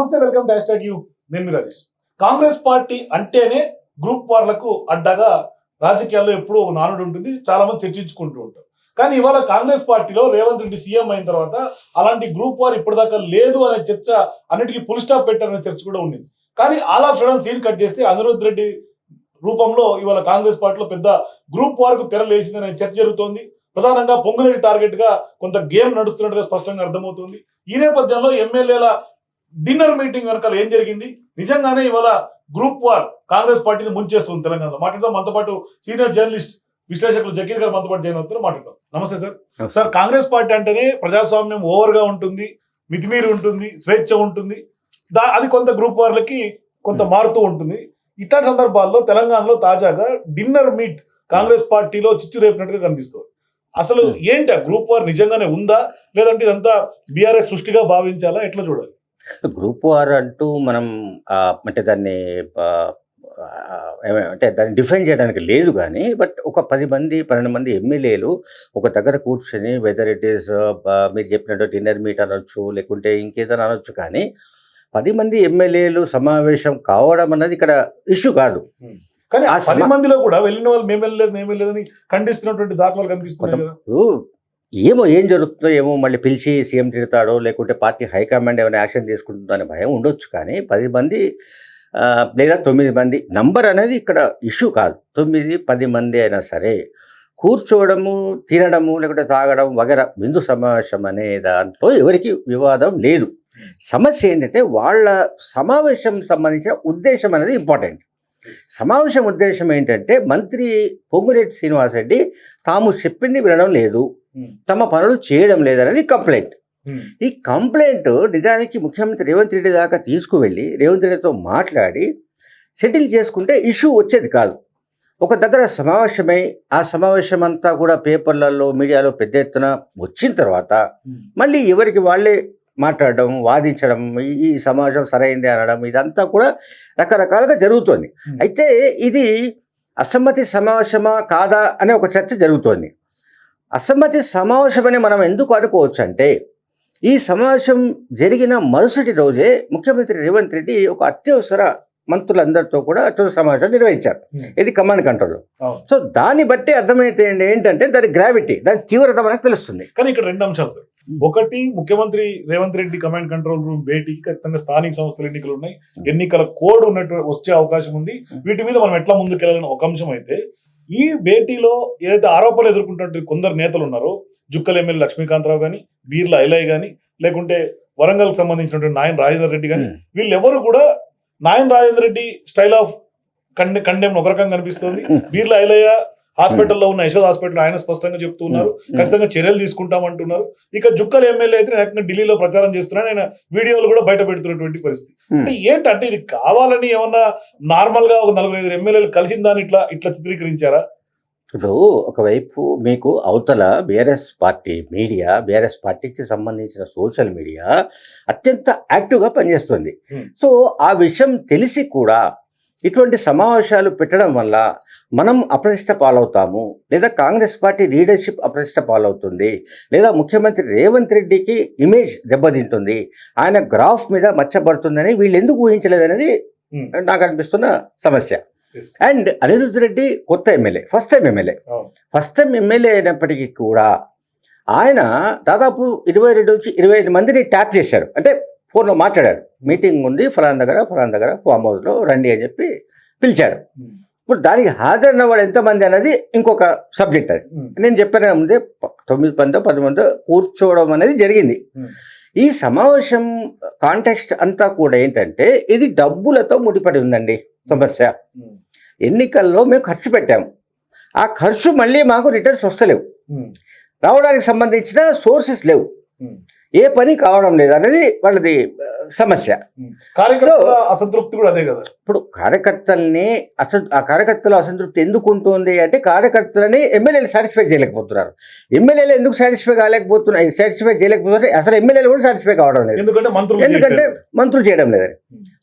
నమస్తే welcome to hash you. నేను Rajesh Congress party అంటేనే గ్రూప్ వార్లకు అడ్డగా రాజకీయాల్లో ఎప్పుడూ ఒక నానుడు ఉంటుంది చాలా మంది చర్చించుకుంటూ ఉంటారు. కానీ ఇవాళ కాంగ్రెస్ పార్టీలో రేవంత్ రెడ్డి సీఎం అయిన తర్వాత అలాంటి గ్రూప్ వార్ ఇప్పటిదాకా లేదు అనే చర్చ అన్నిటికీ పుల్ స్టాప్ పెట్టారనే చర్చ కూడా ఉంది కానీ all of sudden scene cut చేస్తే అనిరుద్ రెడ్డి రూపంలో ఇవాళ కాంగ్రెస్ పార్టీలో పెద్ద గ్రూప్ వార్కు తెరలేసిందనే చర్చ జరుగుతోంది. ప్రధానంగా పొంగులేటి టార్గెట్గా కొంత గేమ్ నడుస్తున్నట్టుగా స్పష్టంగా అర్థమవుతుంది. ఈ నేపథ్యంలో ఎమ్మెల్యేల డిన్నర్ మీటింగ్ వెనకాల ఏం జరిగింది? నిజంగానే ఇవాళ గ్రూప్ వార్ కాంగ్రెస్ పార్టీని ముంచేస్తుంది తెలంగాణలో. మాట్లాడదాం. మనతో పాటు సీనియర్ జర్నలిస్ట్ విశ్లేషకులు జకీర్ గారు మనతో పాటు జాయిన్ అవుతారు మాట్లాడదాం. నమస్తే సార్. సార్ కాంగ్రెస్ పార్టీ అంటేనే ప్రజాస్వామ్యం ఓవర్గా ఉంటుంది మితిమీరి ఉంటుంది స్వేచ్ఛ ఉంటుంది. దా అది కొంత గ్రూప్ వార్లకి కొంత మారుతూ ఉంటుంది. ఇట్లాంటి సందర్భాల్లో తెలంగాణలో తాజాగా డిన్నర్ మీట్ కాంగ్రెస్ పార్టీలో చిచ్చు రేపినట్టుగా కనిపిస్తుంది. అసలు ఏంటి ఆ గ్రూప్ వార్? నిజంగానే ఉందా? లేదంటే ఇదంతా బీఆర్ఎస్ సృష్టిగా భావించాలా? ఎట్లా చూడాలి? గ్రూప్ వార్ అంటూ మనం అంటే దాన్ని అంటే దాన్ని డిఫైన్ చేయడానికి లేదు కానీ బట్ ఒక పది మంది పన్నెండు మంది ఎమ్మెల్యేలు ఒక దగ్గర కూర్చొని వెదర్ ఇట్ ఈస్ మీరు చెప్పినట్టు డిన్నర్ మీట్ అనొచ్చు లేకుంటే ఇంకేదైనా అనొచ్చు కానీ పది మంది ఎమ్మెల్యేలు సమావేశం కావడం అన్నది ఇక్కడ ఇష్యూ కాదు. కానీ ఆ పది మందిలో కూడా వెళ్ళిన వాళ్ళు మేము వెళ్ళలేదు మేము వెళ్ళలేదని ఖండిస్తున్నటువంటి దాఖలాలు కనిపిస్తున్నాయి ఏమో ఏం జరుగుతుందో ఏమో మళ్ళీ పిలిచి సీఎం తిడతాడో లేకుంటే పార్టీ హైకమాండ్ ఏమైనా యాక్షన్ తీసుకుంటుందో అనే భయం ఉండొచ్చు. కానీ పది మంది లేదా తొమ్మిది మంది నంబర్ అనేది ఇక్కడ ఇష్యూ కాదు. తొమ్మిది పది మంది అయినా సరే కూర్చోవడము తినడము లేకుంటే తాగడం వగర బిందు సమావేశం అనే దాంట్లో ఎవరికి వివాదం లేదు. సమస్య ఏంటంటే వాళ్ళ సమావేశం సంబంధించిన ఉద్దేశం అనేది ఇంపార్టెంట్. సమావేశం ఉద్దేశం ఏంటంటే మంత్రి పొంగురెడ్డి శ్రీనివాసరెడ్డి తాము చెప్పింది వినడం లేదు. తమ పనులు చేయడం లేదనేది కంప్లైంట్ ఉమ్. ఈ కంప్లైంట్ నిజానికి ముఖ్యమంత్రి రేవంత్ రెడ్డి దాకా తీసుకువెళ్ళి రేవంత్ రెడ్డితో మాట్లాడి సెటిల్ చేసుకుంటే ఇష్యూ వచ్చేది కాదు ఒక దగ్గర సమావేశమై ఆ సమావేశం అంతా కూడా పేపర్లలో మీడియాలో పెద్ద ఎత్తున వచ్చిన తర్వాత ఉమ్. మళ్ళీ ఎవరికి వాళ్ళే మాట్లాడడం వాదించడం ఈ- సమావేశం సరైంది అనడం ఇదంతా కూడా రకరకాలుగా జరుగుతోంది Hmm. అయితే ఇది అసమ్మతి సమావేశమా కాదా అనే ఒక చర్చ జరుగుతోంది అసమ్మతి సమావేశం అని మనం ఎందుకు అనుకోవచ్చు అంటే ఈ సమావేశం జరిగిన మరుసటి రోజే ముఖ్యమంత్రి రేవంత్ రెడ్డి ఒక అత్యవసర మంత్రులందరితో కూడా అత్యవసర సమావేశం నిర్వహించారు. Hmm. ఇది కమాండ్ కంట్రోల్. సో దాన్ని బట్టి అర్థమైతే ఏంటంటే దాని గ్రావిటీ దాని తీవ్రత మనకు తెలుస్తుంది. కానీ ఇక్కడ రెండు అంశాలు సార్. ఒకటి ముఖ్యమంత్రి Revanth Reddy command control room భేటీకి ఖచ్చితంగా స్థానిక సంస్థల ఎన్నికలు ఉన్నాయి. ఎన్నికల కోడ్ ఉన్నట్టు వచ్చే అవకాశం ఉంది. వీటి మీద మనం ఎట్లా ముందుకెళ్ళాలని ఒక అంశం అయితే ఈ భేటీలో ఏదైతే ఆరోపణలు ఎదుర్కొంటున్న కొందరు నేతలు ఉన్నారో జుక్కల ఎమ్మెల్యే లక్ష్మీకాంతరావు కానీ బీర్ల ఐలయ్య కానీ లేకుంటే వరంగల్కి సంబంధించినటువంటి నాయన్ రాజేందర్ రెడ్డి కానీ వీళ్ళెవరు కూడా నాయన్ రాజేందర్ రెడ్డి స్టైల్ ఆఫ్ కండె కండెం ఒక రకంగా కనిపిస్తుంది. బీర్ల ఐలయ్య హాస్పిటల్లో ఉన్న యశోద్ హాస్పిటల్ ఆయన స్పష్టంగా చెప్తూ ఉన్నారు. ఖచ్చితంగా చర్యలు తీసుకుంటామంటున్నారు ఇక జుక్కల ఎమ్మెల్యే అయితే ఏకంగా ఢిల్లీలో ప్రచారం చేస్తున్నాడు ఆయన వీడియోలు కూడా బయట పెడుతున్నటువంటి పరిస్థితి. అంటే ఏంటంటే ఇది కావాలని ఏమన్నా నార్మల్గా ఒక నలుగురు ఐదు ఎమ్మెల్యేలు కలిసిన దాన్ని ఇట్లా ఇట్లా చిత్రీకరించారా? ఇప్పుడు ఒకవైపు మీకు అవతల బీఆర్ఎస్ పార్టీ మీడియా బీఆర్ఎస్ పార్టీకి సంబంధించిన సోషల్ మీడియా అత్యంత యాక్టివ్గా పనిచేస్తుంది. సో ఆ విషయం తెలిసి కూడా ఇటువంటి సమావేశాలు పెట్టడం వల్ల మనం అప్రతిష్ట పాలవుతాము లేదా కాంగ్రెస్ పార్టీ లీడర్షిప్ అప్రతిష్ట పాలవుతుంది లేదా ముఖ్యమంత్రి రేవంత్ రెడ్డికి ఇమేజ్ దెబ్బతింటుంది ఆయన గ్రాఫ్ మీద మచ్చబడుతుందని వీళ్ళు ఎందుకు ఊహించలేదనేది. నాకు అనిపిస్తున్న సమస్య అండ్ అనిరుద్ధ్ రెడ్డి కొత్త MLA first time MLA. First time MLA అయినప్పటికీ కూడా ఆయన దాదాపు ఇరవై రెండు నుంచి ఇరవై ఐదు మందిని ట్యాప్ చేశాడు అంటే ఫోన్లో మాట్లాడాడు మీటింగ్ ఉంది ఫలానా దగ్గర ఫలానా దగ్గర ఫామ్ హౌస్లో రండి అని చెప్పి పిలిచాడు. ఇప్పుడు దానికి హాజరైన వాడు ఎంతమంది అనేది ఇంకొక సబ్జెక్ట్ అది. నేను చెప్పిన ముందే తొమ్మిది మంది పది మంది కూర్చోవడం అనేది జరిగింది. ఈ సమావేశం కాంటెక్స్ట్ అంతా కూడా ఏంటంటే ఇది డబ్బులతో ముడిపడి ఉందండి సమస్య. ఎన్నికల్లో మేము ఖర్చు పెట్టాము ఆ ఖర్చు మళ్ళీ మాకు రిటర్న్స్ వస్తలేవు. రావడానికి సంబంధించిన సోర్సెస్ లేవు. ఏ పని కావడం లేదు అనేది వాళ్ళది సమస్య. అసంతృప్తి కూడా అదే కదా. ఇప్పుడు కార్యకర్తల్ని అస ఆ కార్యకర్తల అసంతృప్తి ఎందుకు ఉంటుంది అంటే కార్యకర్తలని ఎమ్మెల్యేలు సాటిస్ఫై చేయలేకపోతున్నారు. ఎమ్మెల్యేలు ఎందుకు సాటిస్ఫై కాలేకపోతున్నారు సాటిస్ఫై చేయలేకపోతున్నారు అసలు ఎమ్మెల్యేలు కూడా సాటిస్ఫై కావడం లేదు. ఎందుకంటే మంత్రులు ఎందుకంటే. మంత్రులు చేయడం లేదని.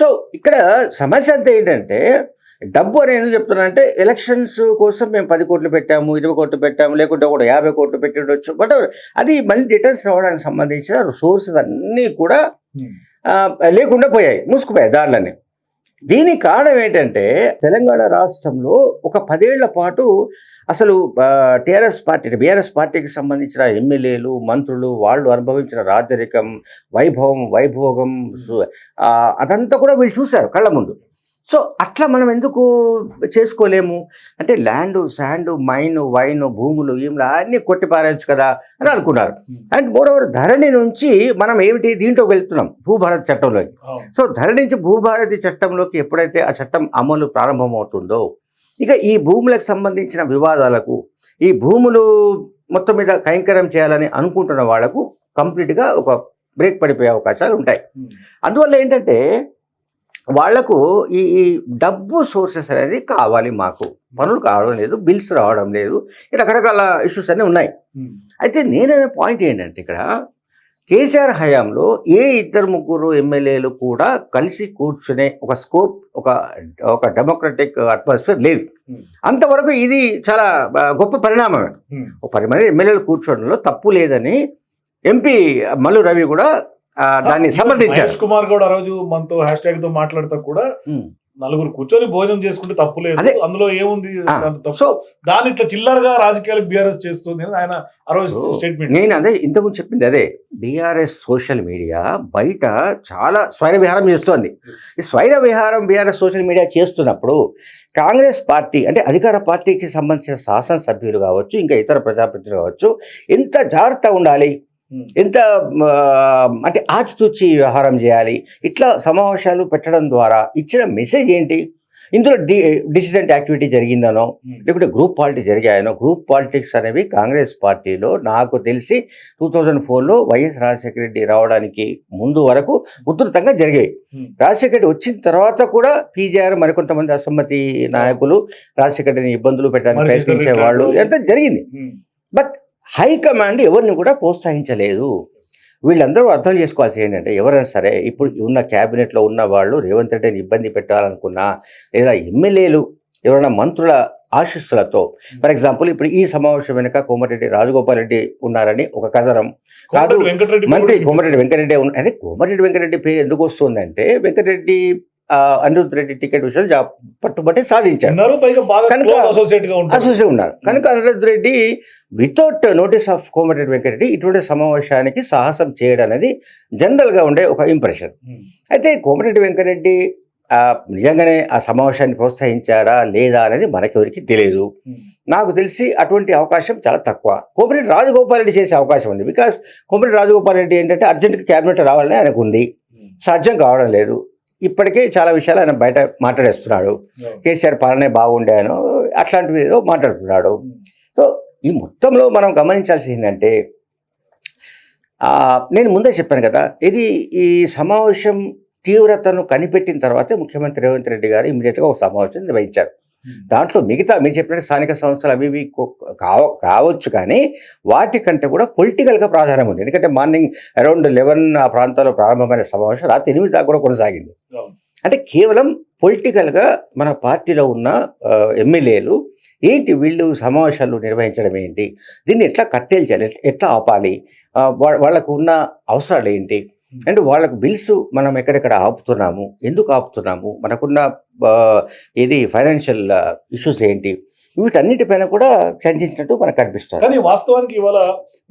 సో ఇక్కడ సమస్య అంతా ఏంటంటే డబ్బు అని ఎందుకు చెప్తున్నానంటే ఎలక్షన్స్ కోసం మేము పది కోట్లు పెట్టాము ఇరవై కోట్లు పెట్టాము లేకుంటే ఒక యాభై కోట్లు పెట్టి ఉండొచ్చు. బట్ అది మళ్ళీ రిటర్న్స్ రావడానికి సంబంధించిన సోర్సెస్ అన్నీ కూడా Hmm. లేకుండా పోయాయి మూసుకుపోయాయి దారులన్నీ. దీనికి కారణం ఏంటంటే తెలంగాణ రాష్ట్రంలో ఒక పదేళ్ళ పాటు అసలు టీఆర్ఎస్ పార్టీ బీఆర్ఎస్ పార్టీకి సంబంధించిన ఎమ్మెల్యేలు మంత్రులు వాళ్ళు అనుభవించిన రాజరికం వైభవం వైభోగం ఆ, అదంతా కూడా వీళ్ళు చూశారు కళ్ళ ముందు. సో అట్లా మనం ఎందుకు చేసుకోలేము? అంటే ల్యాండ్ శాండ్ మైన్ వైన్ భూములు ఈములు అన్నీ కొట్టి పారేయచ్చు కదా అని అనుకున్నారు. అండ్ మోరోవర్ ధరణి నుంచి మనం ఏమిటి దీంట్లోకి వెళ్తున్నాం? భూభారత్ చట్టంలోకి. సో ధర నుంచి భూభారతి చట్టంలోకి ఎప్పుడైతే ఆ చట్టం అమలు ప్రారంభమవుతుందో ఇక ఈ భూములకు సంబంధించిన వివాదాలకు ఈ భూములు మొత్తం మీద కైంకర్యం చేయాలని అనుకుంటున్న వాళ్ళకు కంప్లీట్గా ఒక బ్రేక్ పడిపోయే అవకాశాలు ఉంటాయి. ఉమ్. అందువల్ల ఏంటంటే వాళ్ళకు ఈ ఈ డబ్బు సోర్సెస్ అనేది కావాలి మాకు పనులు కావడం లేదు బిల్స్ రావడం లేదు రకరకాల ఇష్యూస్ అన్నీ ఉన్నాయి. అయితే నేనే పాయింట్ ఏంటంటే ఇక్కడ కేసీఆర్ హయాంలో ఏ ఇద్దరు ముగ్గురు ఎమ్మెల్యేలు కూడా కలిసి కూర్చునే ఒక స్కోప్ ఒక ఒక డెమోక్రటిక్ అట్మాస్ఫియర్ లేదు. అంతవరకు ఇది చాలా గొప్ప పరిణామమే. ఒక పది మంది ఎమ్మెల్యేలు కూర్చోవడంలో తప్పు లేదని ఎంపీ మల్లు రవి కూడా దాన్ని సమర్థించారు. కుమార్ గౌడ్ ఆ రోజు మనతో హ్యాష్ ట్యాగ్తో మాట్లాడుతూ కూడా. నలుగురు కూర్చొని భోజనం చేసుకుంటే తప్పు లేదు. అదే. అందులో ఏముంది? సో దాని ఇట్లా చిల్లరగా రాజకీయాలకు బీఆర్ఎస్ చేస్తుంది ఆయన ఆ రోజు స్టేట్మెంట్ నేను అదే ఇంతకుముందు చెప్పింది అదే. బీఆర్ఎస్ సోషల్ మీడియా బయట చాలా స్వైర విహారం చేస్తోంది. ఈ స్వైర విహారం బీఆర్ఎస్ సోషల్ మీడియా చేస్తున్నప్పుడు కాంగ్రెస్ పార్టీ అంటే అధికార పార్టీకి సంబంధించిన శాసనసభ్యులు కావచ్చు ఇంకా ఇతర ప్రజాప్రతినిధులు కావచ్చు ఎంత జాగ్రత్తగా ఉండాలి? ఎంత అంటే ఆచితూచి వ్యవహారం చేయాలి ఇట్లా సమావేశాలు పెట్టడం ద్వారా ఇచ్చిన మెసేజ్ ఏంటి? ఇందులో డి డిసిడెంట్ యాక్టివిటీ జరిగిందనో లేకుంటే గ్రూప్ పాలిటిక్స్ జరిగాయనో గ్రూప్ పాలిటిక్స్ అనేవి కాంగ్రెస్ పార్టీలో నాకు తెలిసి టూ థౌజండ్ ఫోర్లో వైఎస్ రాజశేఖర రెడ్డి రావడానికి ముందు వరకు ఉధృతంగా జరిగాయి. రాజశేఖర రెడ్డి వచ్చిన తర్వాత కూడా పీజీఆర్ మరికొంతమంది అసమ్మతి నాయకులు రాజశేఖర రెడ్డిని ఇబ్బందులు పెట్టడానికి ప్రయత్నించే వాళ్ళు. ఎంత జరిగింది. బట్ హైకమాండ్ ఎవరిని కూడా ప్రోత్సహించలేదు. వీళ్ళందరూ అర్థం చేసుకోవాల్సి ఏంటంటే ఎవరైనా సరే ఇప్పుడు ఉన్న క్యాబినెట్లో ఉన్న వాళ్ళు రేవంత్ రెడ్డిని ఇబ్బంది పెట్టాలనుకున్నా లేదా ఎమ్మెల్యేలు ఎవరైనా మంత్రుల ఆశీస్సులతో ఫర్ ఎగ్జాంపుల్ ఇప్పుడు ఈ సమావేశం వెనుక కోమటిరెడ్డి రాజగోపాల్ రెడ్డి ఉన్నారని ఒక కథనం. కాదు, మంత్రి కోమటిరెడ్డి వెంకటరెడ్డి అదే కోమటిరెడ్డి వెంకటరెడ్డి పేరు ఎందుకు వస్తుందంటే వెంకటరెడ్డి ఆ, అనిరుద్ధ్ రెడ్డి టికెట్ విషయంలో పట్టుబట్టి సాధించారు. కనుక అసోసియేట్ ఉన్నారు. కనుక Anirudh Reddy without notice of Komatireddy Venkat Reddy ఇటువంటి సమావేశానికి సాహసం చేయడం అనేది జనరల్గా ఉండే ఒక ఇంప్రెషన్. అయితే కోమటిరెడ్డి వెంకటరెడ్డి నిజంగానే ఆ సమావేశాన్ని ప్రోత్సహించారా లేదా అనేది మనకెవరికి తెలియదు. నాకు తెలిసి అటువంటి అవకాశం చాలా తక్కువ. కోమటిరెడ్డి రాజగోపాల్ రెడ్డి చేసే అవకాశం ఉంది. బికాస్ కోమటిరెడ్డి రాజగోపాల్ రెడ్డి ఏంటంటే అర్జెంట్గా క్యాబినెట్ రావాలని ఆయనకు ఉంది. సాధ్యం కావడం లేదు. ఇప్పటికే చాలా విషయాలు ఆయన బయట మాట్లాడేస్తున్నాడు కేసీఆర్ పాలనే బాగుండాను అట్లాంటివి ఏదో మాట్లాడుతున్నాడు. సో ఈ మొత్తంలో మనం గమనించాల్సింది ఏంటంటే నేను ముందే చెప్పాను కదా ఇది ఈ సమావేశం తీవ్రతను కనిపెట్టిన తర్వాతే ముఖ్యమంత్రి రేవంత్ రెడ్డి గారు ఇమీడియట్గా ఒక సమావేశం నిర్వహించారు. దాంట్లో మిగతా మీరు చెప్పినట్టు స్థానిక సంస్థలు అవి ఇవి కావచ్చు కానీ వాటికంటే కూడా పొలిటికల్గా ప్రాధాన్యం ఉంది. ఎందుకంటే మార్నింగ్ అరౌండ్ లెవెన్ ఆ ప్రాంతాల్లో ప్రారంభమైన సమావేశం రాత్రి ఎనిమిది దాకా కూడా కొనసాగింది. అంటే కేవలం పొలిటికల్గా మన పార్టీలో ఉన్న ఎమ్మెల్యేలు ఏంటి వీళ్ళు సమావేశాలు నిర్వహించడం ఏంటి? దీన్ని ఎట్లా కట్టేలు చేయాలి? ఎట్లా- ఆపాలి? వాళ్ళకు ఉన్న అవసరాలు ఏంటి? అండ్ వాళ్ళకు బిల్స్ మనం ఎక్కడెక్కడ ఆపుతున్నాము ఎందుకు ఆపుతున్నాము మనకున్న ఇది ఫైనాన్షియల్ ఇష్యూస్ ఏంటి వీటన్నిటిపైన కూడా చర్చించినట్టు మనకు కనిపిస్తుంది. కానీ వాస్తవానికి ఇవాళ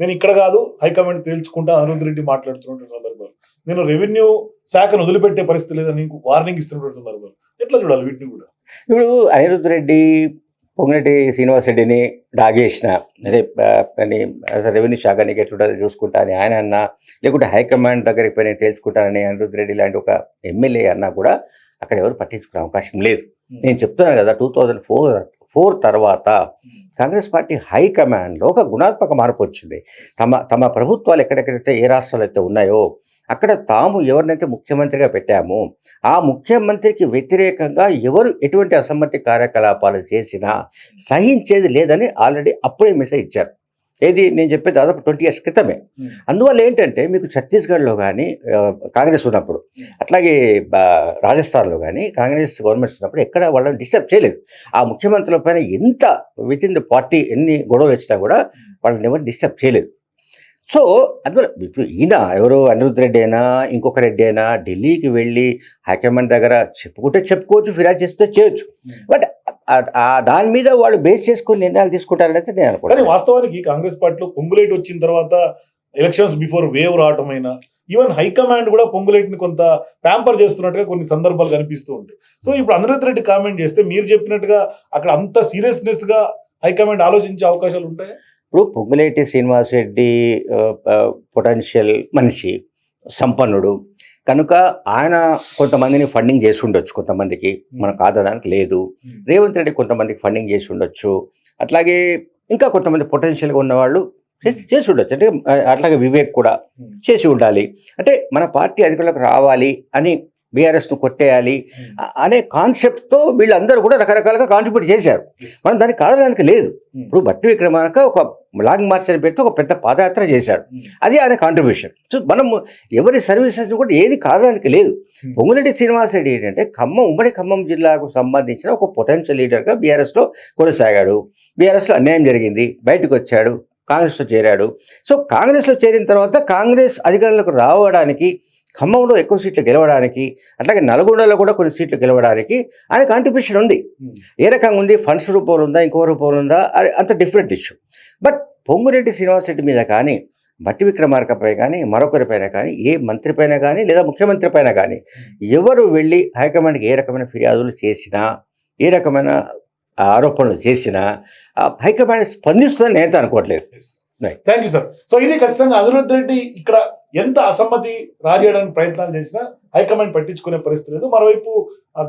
నేను ఇక్కడ కాదు హైకమాండ్ తేల్చుకుంటా అరుణ్ రెడ్డి మాట్లాడుతున్న సందర్భాలు. నేను రెవెన్యూ శాఖను వదిలిపెట్టే పరిస్థితి లేదని వార్నింగ్ ఇస్తున్నటువంటి సందర్భాలు. ఎట్లా చూడాలి వీటిని కూడా? ఇప్పుడు అనిరుద్ధ్ రెడ్డి పొంగిరెడ్డి శ్రీనివాస్ రెడ్డిని డాగేసిన అదే రెవెన్యూ శాఖ నీకు ఎట్లుంటుందో చూసుకుంటా అని ఆయన అన్నా లేకుంటే హైకమాండ్ దగ్గరికి పోయి నేను తేల్చుకుంటానని అనిరుద్ధ్ రెడ్డి లాంటి ఒక ఎమ్మెల్యే అన్నా కూడా అక్కడ ఎవరు పట్టించుకునే అవకాశం లేదు. నేను చెప్తున్నాను కదా టూ థౌజండ్ ఫోర్ ఫోర్ తర్వాత కాంగ్రెస్ పార్టీ హైకమాండ్లో ఒక గుణాత్మక మార్పు వచ్చింది. తమ తమ ప్రభుత్వాలు ఎక్కడెక్కడైతే ఏ రాష్ట్రాలు అయితే ఉన్నాయో అక్కడ తాము ఎవరినైతే ముఖ్యమంత్రిగా పెట్టామో ఆ ముఖ్యమంత్రికి వ్యతిరేకంగా ఎవరు ఎటువంటి అసమ్మతి కార్యకలాపాలు చేసినా సహించేది లేదని ఆల్రెడీ అప్పుడే మెసేజ్ ఇచ్చారు. ఏది? నేను చెప్పే దాదాపు ట్వంటీ ఇయర్స్ క్రితమే. అందువల్ల ఏంటంటే మీకు ఛత్తీస్గఢ్లో కానీ కాంగ్రెస్ ఉన్నప్పుడు అట్లాగే రాజస్థాన్లో కానీ కాంగ్రెస్ గవర్నమెంట్స్ ఉన్నప్పుడు ఎక్కడ వాళ్ళని డిస్టర్బ్ చేయలేదు. ఆ ముఖ్యమంత్రుల పైన ఎంత విత్ ఇన్ ద పార్టీ ఎన్ని గొడవలు వచ్చినా కూడా వాళ్ళని ఎవరు డిస్టర్బ్ చేయలేదు. సో అందువల్ల ఇప్పుడు ఈయన ఎవరు? అనిరుద్ధ్ రెడ్డి అయినా ఇంకొక రెడ్డి అయినా ఢిల్లీకి వెళ్ళి హైకమాండ్ దగ్గర చెప్పుకుంటే చెప్పుకోవచ్చు ఫిర్యాదు చేస్తే చేయొచ్చు. బట్ ఆ- ఆ దాని మీద వాళ్ళు బేస్ చేసుకుని నిర్ణయాలు తీసుకుంటారనేది నేను కానీ అనుకుంటాను వాస్తవానికి కాంగ్రెస్ పార్టీలో పొంగులేటి వచ్చిన తర్వాత ఎలక్షన్స్ బిఫోర్ వేవ్ రావటం అయినా ఈవెన్ హైకమాండ్ కూడా పొంగులేటిని కొంత ప్యాంపర్ చేస్తున్నట్టుగా కొన్ని సందర్భాలు కనిపిస్తూ ఉంటాయి. సో ఇప్పుడు అనిరుద్ధ్ రెడ్డి కామెంట్ చేస్తే మీరు చెప్పినట్టుగా అక్కడ అంత సీరియస్నెస్గా హైకమాండ్ ఆలోచించే అవకాశాలు ఉంటాయి? ఇప్పుడు పొంగులేటి శ్రీనివాస్ రెడ్డి పొటెన్షియల్ మనిషి సంపన్నుడు. కనుక ఆయన కొంతమందిని ఫండింగ్ చేసి ఉండొచ్చు కొంతమందికి మనం కాదడానికి లేదు. రేవంత్ రెడ్డి కొంతమందికి ఫండింగ్ చేసి ఉండొచ్చు. అట్లాగే ఇంకా కొంతమంది పొటెన్షియల్గా ఉన్నవాళ్ళు చేసి చేసి ఉండొచ్చు. అంటే అట్లాగే వివేక్ కూడా చేసి ఉండాలి. అంటే మన పార్టీ అధికారులకు రావాలి అని బీఆర్ఎస్ను కొట్టేయాలి అ- అనే కాన్సెప్ట్తో వీళ్ళందరూ కూడా రకరకాలుగా కాంట్రిబ్యూట్ చేశారు. మనం దానికి కాదడానికి లేదు. ఇప్పుడు బట్టి విక్రమార్క ఒక లాంగ్ మార్చ్ అని పెట్టి ఒక పెద్ద పాదయాత్ర చేశాడు. అది ఆయన కాంట్రిబ్యూషన్ సో మనం ఎవరి సర్వీసెస్ కూడా ఏది కాదడానికి లేదు. Hmm. పొంగురెడ్డి శ్రీనివాస్ రెడ్డి ఏంటంటే ఖమ్మం ఉమ్మడి ఖమ్మం జిల్లాకు సంబంధించిన ఒక పొటెన్షియల్ లీడర్గా బీఆర్ఎస్లో కొనసాగాడు. బీఆర్ఎస్లో అన్యాయం జరిగింది. బయటకు వచ్చాడు. కాంగ్రెస్లో చేరాడు. సో కాంగ్రెస్లో చేరిన తర్వాత కాంగ్రెస్ అధికారులకు రావడానికి ఖమ్మంలో ఎక్కువ సీట్లు గెలవడానికి అట్లాగే నల్గొండలో కూడా కొన్ని సీట్లు గెలవడానికి ఆయన కాంట్రిబ్యూషన్ ఉంది. ఏ రకంగా ఉంది? ఫండ్స్ రూపంలో ఉందా? ఇంకో రూపంలో ఉందా? అది అంత different issue but Pongureddy Srinivas Reddy మీద కానీ బట్టి విక్రమార్కపై కానీ మరొకరిపైన కానీ ఏ మంత్రి పైన కానీ లేదా ముఖ్యమంత్రి పైన కానీ ఎవరు వెళ్ళి హైకమాండ్కి ఏ రకమైన ఫిర్యాదులు చేసినా ఏ రకమైన ఆరోపణలు చేసినా ఆ హైకమాండ్ స్పందిస్తుందని నేను అనుకోవట్లేదు. థ్యాంక్ యూ సార్ సో ఇది ఖచ్చితంగా అనిరుద్ధ్ రెడ్డి ఇక్కడ ఎంత అసమ్మతి రాజేయడానికి ప్రయత్నాలు చేసినా హైకమాండ్ పట్టించుకునే పరిస్థితి లేదు. మరోవైపు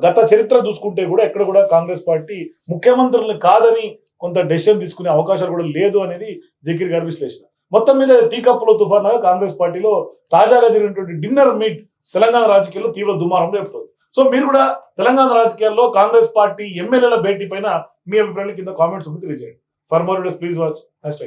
గత చరిత్ర చూసుకుంటే కూడా ఎక్కడ కూడా కాంగ్రెస్ పార్టీ ముఖ్యమంత్రులను కాదని కొంత డెసిషన్ తీసుకునే అవకాశాలు కూడా లేదు అనేది జకీర్ గారి విశ్లేషణ. మొత్తం మీద టీకప్పులో తుఫాన్గా కాంగ్రెస్ పార్టీలో తాజాగా జరిగినటువంటి డిన్నర్ మీట్ తెలంగాణ రాజకీయాల్లో తీవ్ర దుమారం రేపుతోంది. సో మీరు కూడా తెలంగాణ రాజకీయాల్లో కాంగ్రెస్ పార్టీ ఎమ్మెల్యేల భేటీ పైన మీ అభిప్రాయాలు కింద కామెంట్స్ తెలియజేయండి. For more please watch hash